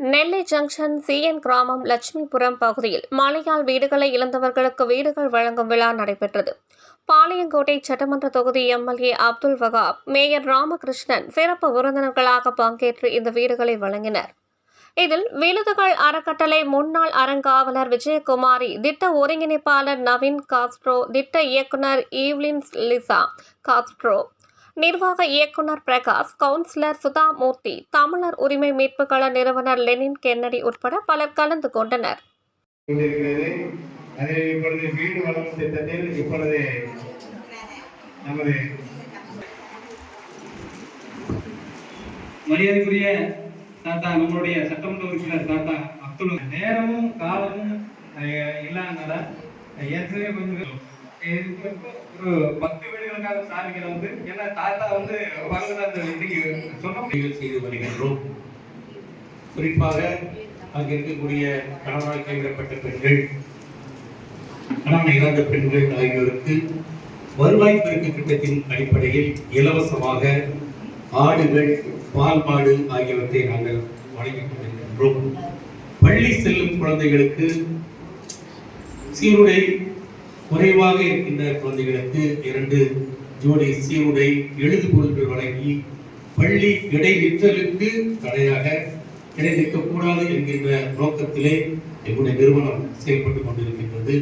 நெல்லை junction CN கிராமம் லட்சுமிபுரம் பகுதியில் மழையால் வீடுகளை இழந்தவர்களுக்கு வீடுகள் வழங்கும் விழா நடைபெற்றது. பாளையங்கோட்டை சட்டமன்ற தொகுதி எம்எல்ஏ அப்துல் வகாப் மேயர் ராமகிருஷ்ணன் சிறப்பு விருந்தினர்களாக பங்கேற்று இந்த வீடுகளை வழங்கினர். இதில் விழுதுகள் அறக்கட்டளை முன்னாள் அறங்காவலர் விஜயகுமாரி திட்ட ஒருங்கிணைப்பாளர் நவீன் காஸ்ட்ரோ திட்ட இயக்குனர் ஈவ்லின் லிசா காஸ்ட்ரோ நிர்வாக இயக்குனர் பிரகாஷ் கவுன்சிலர் சுதாமூர்த்தி தமிழர் உரிமை மீட்புகள நிறுவனர் லெனின் கென்னடி உட்பட பலர் கலந்து கொண்டனர். மரியாதைக்குரிய தாத்தா நம்மளுடைய சட்டமன்ற உறுப்பினர் தாத்தா அப்துல். நேரமும் காலமும் இல்லாதனால ஏற்கனவே கொஞ்சம் ஒரு பத்து வீடுகளுக்காக சாமிகளை வந்து ஏன்னா தாத்தா வந்து வரதுல அந்த இன்னைக்கு சொல்ல செய்து வருகின்றோம். குறிப்பாக அங்கு இருக்கக்கூடிய கணவனால் கைவிடப்பட்ட பெண்கள் கணவன் இழந்த பெண்கள் ஆகியோருக்கு வருவாய் பெருக்கு திட்டத்தின் அடிப்படையில் இலவசமாக ஆடுகள் பால் மாடு ஆகியவற்றை நாங்கள் வழங்கிக் கொண்டிருக்கின்றோம். பள்ளி செல்லும் குழந்தைகளுக்கு சீருடை குறைவாக இருக்கின்ற குழந்தைகளுக்கு இரண்டு ஜோடி சீருடை எழுது பொருட்கள் வழங்கி பள்ளி இடைநிற்றலுக்கு தடையாக கிடைத்திருக்கக்கூடாது என்கின்ற நோக்கத்திலே எங்களுடைய நிறுவனம் செயல்பட்டுக் கொண்டிருக்கின்றது.